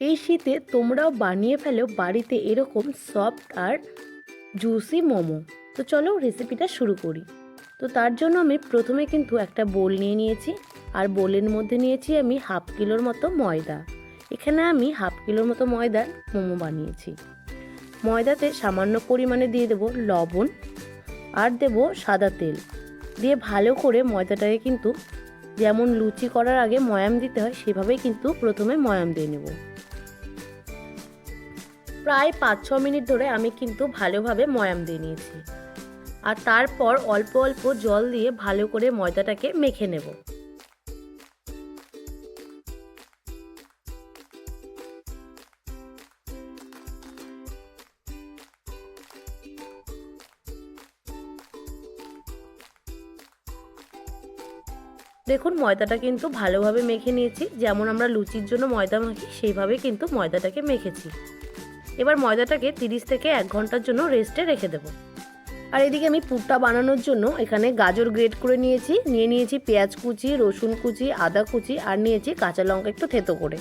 এই শীতে তোমরাও বানিয়ে ফেলো বাড়িতে এরকম সফট আর জুসি মোমো। তো চলো রেসিপিটা শুরু করি। তো তার জন্য আমি প্রথমে কিন্তু একটা বোল নিয়ে নিয়েছি, আর বোলের মধ্যে নিয়েছি আমি হাফ কিলোর মতো ময়দা। এখানে আমি হাফ কিলোর মতো ময়দার মোমো বানিয়েছি। ময়দাতে সামান্য পরিমাণে দিয়ে দেবো লবণ, আর দেবো সাদা তেল। দিয়ে ভালো করে ময়দাটাকে কিন্তু যেমন লুচি করার আগে ময়াম দিতে হয়, সেভাবেই কিন্তু প্রথমে ময়াম দিয়ে নেব। প্রায় পাঁচ ছ মিনিট ধরে আমি কিন্তু ভালোভাবে ময়াম দিয়ে নিয়েছি। আর তারপর অল্প অল্প জল দিয়ে ভালো করে ময়দাটাকে মেখে নেব। দেখুন, ময়দাটা কিন্তু ভালোভাবে মেখে নিয়েছি। যেমন আমরা লুচির জন্য ময়দা মাখি, সেইভাবে কিন্তু ময়দাটাকে মেখেছি। এবার ময়দাটাকে তিরিশ থেকে এক ঘণ্টার জন্য রেস্টে রেখে দেবো। আর এদিকে আমি পুরটা বানানোর জন্য এখানে গাজর গ্রেট করে নিয়েছি। নিয়ে নিয়েছি পেঁয়াজ কুচি, রসুন কুচি, আদা কুচি আর নিয়েছি কাঁচা লঙ্কা একটু থেতো করে।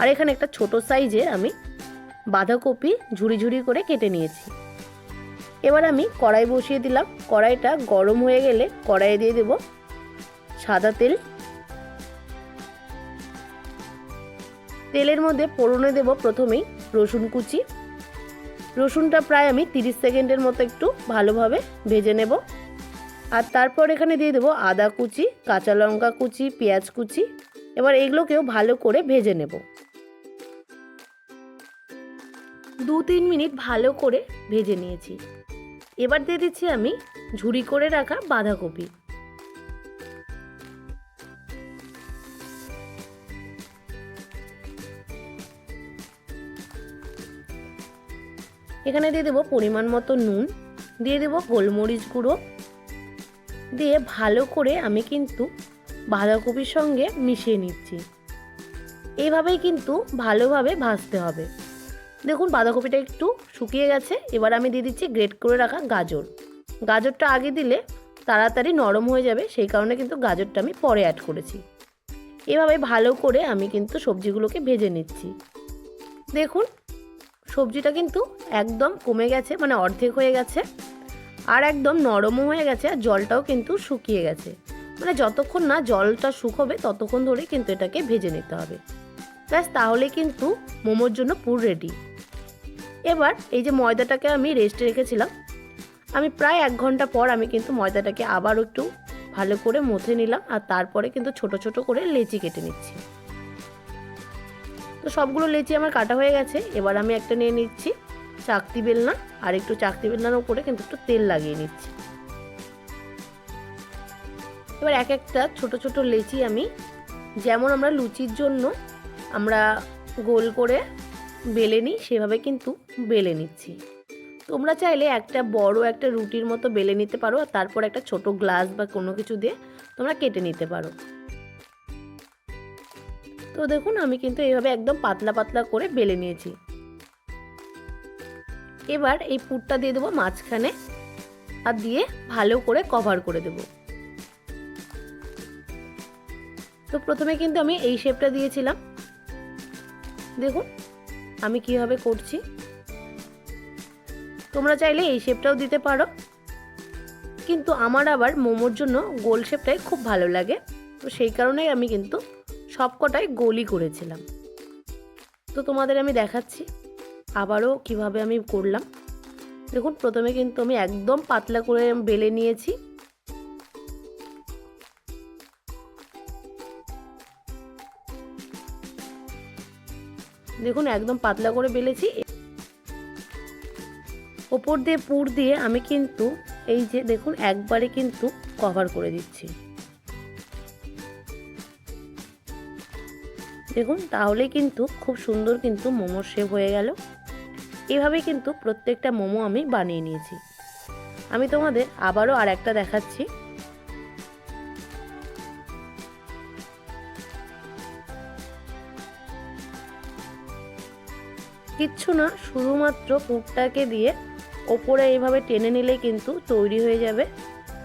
আর এখানে একটা ছোট সাইজে আমি বাঁধাকপি ঝুড়ি ঝুড়ি করে কেটে নিয়েছি। এবার আমি কড়াই বসিয়ে দিলাম। কড়াইটা গরম হয়ে গেলে কড়াইয়ে দিয়ে দেবো সাদা তেল। তেলের মধ্যে পোড়নে দেব প্রথমেই রসুন কুচি। রসুনটা প্রায় আমি তিরিশ সেকেন্ডের মতো একটু ভালোভাবে ভেজে নেব। আর তারপর এখানে দিয়ে দেবো আদা কুচি, কাঁচা লঙ্কা কুচি, পেঁয়াজ কুচি। এবার এগুলোকেও ভালো করে ভেজে নেব। দু তিন মিনিট ভালো করে ভেজে নিয়েছি। এবার দিয়ে দিচ্ছি আমি ঝুড়ি করে রাখা বাঁধাকপি। এখানে দিয়ে দেবো পরিমাণ মতো নুন, দিয়ে দেবো গোলমরিচ গুঁড়ো, দিয়ে ভালো করে আমি কিন্তু বাঁধাকপির সঙ্গে মিশিয়ে নিচ্ছি। এইভাবেই কিন্তু ভালোভাবে ভাজতে হবে। দেখুন বাঁধাকপিটা একটু শুকিয়ে গেছে, এবার আমি দিয়ে দিচ্ছি গ্রেট করে রাখা গাজর। গাজরটা আগে দিলে তাড়াতাড়ি নরম হয়ে যাবে, সেই কারণে কিন্তু গাজরটা আমি পরে অ্যাড করেছি। এভাবে ভালো করে আমি কিন্তু সবজিগুলোকে ভেজে নিচ্ছি। দেখুন সবজিটা কিন্তু একদম কমে গেছে মানে অর্ধেক হয়ে গেছে আর একদম নরমও হয়ে গেছে আর জলটাও কিন্তু শুকিয়ে গেছে। মানে যতক্ষণ না জলটা শুকোবে ততক্ষণ ধরে কিন্তু এটাকে ভেজে নিতে হবে। ব্যাস, তাহলে কিন্তু মোমোর জন্য পুর রেডি এবার এই যে ময়দাটাকে আমি রেস্টে রেখেছিলাম, আমি প্রায় এক ঘণ্টা পর আমি কিন্তু ময়দাটাকে আবার একটু ভালো করে মথে নিলাম আর তারপরে কিন্তু ছোট ছোট করে লেচি কেটে নিচ্ছি। তো সবগুলো লেচি আমার কাটা হয়ে গেছে। এবার আমি একটা নিয়ে নিচ্ছি চাকতি বেলনা আর একটু চাকতি বেলনার উপরে কিন্তু একটু তেল লাগিয়ে নিচ্ছি। এবার এক একটা ছোট ছোট লেচি আমি যেমন আমরা লুচির জন্য আমরা গোল করে বেলে নিই, সেভাবে কিন্তু বেলে নিচ্ছি। তোমরা চাইলে একটা বড় একটা রুটির মতো বেলে নিতে পারো আর তারপর একটা ছোট গ্লাস বা কোনো কিছু দিয়ে তোমরা কেটে নিতে পারো। তো দেখুন, আমি কিন্তু এইভাবে একদম পাতলা পাতলা করে বেলে নিয়েছি। এবার এই পুরটা দিয়ে দেবো মাঝখানে আর দিয়ে ভালো করে কভার করে দেব। তো প্রথমে কিন্তু আমি এই শেপটা দিয়েছিলাম। দেখুন, আমি কীভাবে করছি। তোমরা চাইলে এই শেপটাও দিতে পারো। কিন্তু আমার আবার মোমোর জন্য গোল শেপটাই খুব ভালো লাগে। তো সেই কারণেই আমি কিন্তু সবকটাই গোলই করেছিলাম। তো তোমাদের আমি দেখাচ্ছি, আবারও কীভাবে আমি করলাম। দেখুন, প্রথমে কিন্তু আমি একদম পাতলা করে বেলে নিয়েছি। দেখুন, একদম পাতলা করে বেলেছি। ওপর দিয়ে পুর দিয়ে আমি কিন্তু এই যে দেখুন, একবারে কিন্তু কভার করে দিচ্ছি। দেখুন, তাহলে কিন্তু খুব সুন্দর কিন্তু মোমোর শেপ হয়ে গেল। এভাবে কিন্তু প্রত্যেকটা মোমো আমি বানিয়ে নিয়েছি। আমি তোমাদের আবারও আর একটা দেখাচ্ছি। কিচ্ছু না, শুধুমাত্র পুরটাকে দিয়ে ওপরে এইভাবে টেনে নিলে কিন্তু তৈরি হয়ে যাবে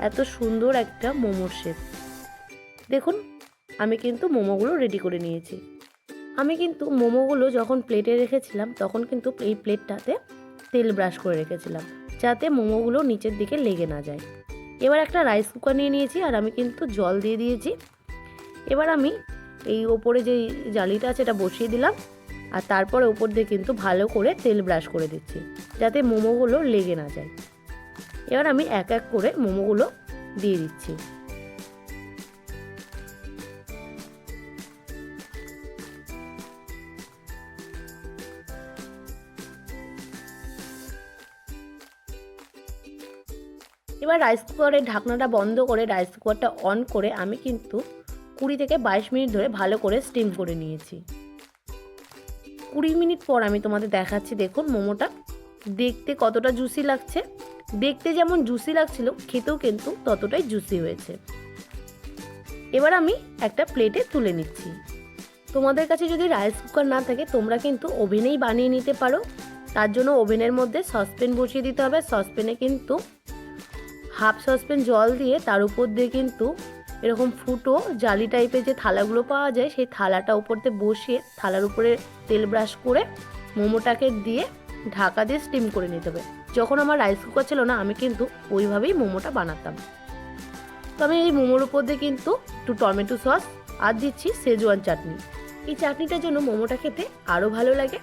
এত সুন্দর একটা মোমোর শেপ দেখুন, আমি কিন্তু মোমোগুলো রেডি করে নিয়েছি। আমি কিন্তু মোমোগুলো যখন প্লেটে রেখেছিলাম, তখন কিন্তু এই প্লেটটাতে তেল ব্রাশ করে রেখেছিলাম, যাতে মোমোগুলো নিচের দিকে লেগে না যায়। এবার একটা রাইস কুকার নিয়ে নিয়েছি, আর আমি কিন্তু জল দিয়ে দিয়েছি। এবার আমি এই ওপরে যে জালিটা আছে, এটা বসিয়ে দিলাম, আর তারপরে ওপর দিয়ে কিন্তু ভালো করে তেল ব্রাশ করে দিচ্ছি, যাতে মোমোগুলো লেগে না যায়। এবার আমি এক এক করে মোমোগুলো দিয়ে দিচ্ছি। এবার রাইস কুকারের ঢাকনাটা বন্ধ করে রাইস কুকারটা অন করে আমি কিন্তু কুড়ি থেকে বাইশ মিনিট ধরে ভালো করে স্টিম করে নিয়েছি। কুড়ি মিনিট পর আমি তোমাদের দেখাচ্ছি, দেখুন মোমোটা দেখতে কতটা জুসি লাগছে। দেখতে যেমন জুসি লাগছিল, খেতেও কিন্তু ততটাই জুসি হয়েছে। এবার আমি একটা প্লেটে তুলে নিচ্ছি। তোমাদের কাছে যদি রাইস কুকার না থাকে, তোমরা কিন্তু ওভেনেই বানিয়ে নিতে পারো। তার জন্য ওভেনের মধ্যে সসপ্যান বসিয়ে দিতে হবে। সসপ্যানে কিন্তু হাফ সসপ্যান জল দিয়ে তার উপর দিয়ে কিন্তু এরকম ফুটো জালি টাইপের যে থালাগুলো পাওয়া যায়, সেই থালাটা উপর দিয়ে বসিয়ে থালার উপরে তেল ব্রাশ করে মোমোটাকে দিয়ে ঢাকা দিয়ে স্টিম করে নিতে হবে। যখন আমার রাইস কুকার ছিল না, আমি কিন্তু ওইভাবেই মোমোটা বানাতাম। তো আমি এই মোমোর উপর দিয়ে কিন্তু একটু টমেটো সস আর দিচ্ছি সেজওয়ান চাটনি। এই চাটনিটার জন্য মোমোটা খেতে আরও ভালো লাগে।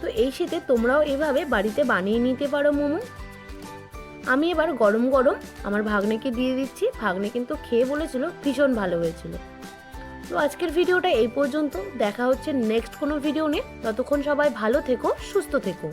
তো এই শীতে তোমরাও এভাবে বাড়িতে বানিয়ে নিতে পারো মোমো। আমি এবার গরম গরম আমার ভাগ্নেকে দিয়ে দিচ্ছি। ভাগ্নে কিন্তু খেয়ে বলেছিল ভীষণ ভালো হয়েছিল। তো আজকের ভিডিওটা এই পর্যন্ত। দেখা হচ্ছে নেক্সট কোনো ভিডিও নিয়ে। ততক্ষণ সবাই ভালো থেকো, সুস্থ থেকো।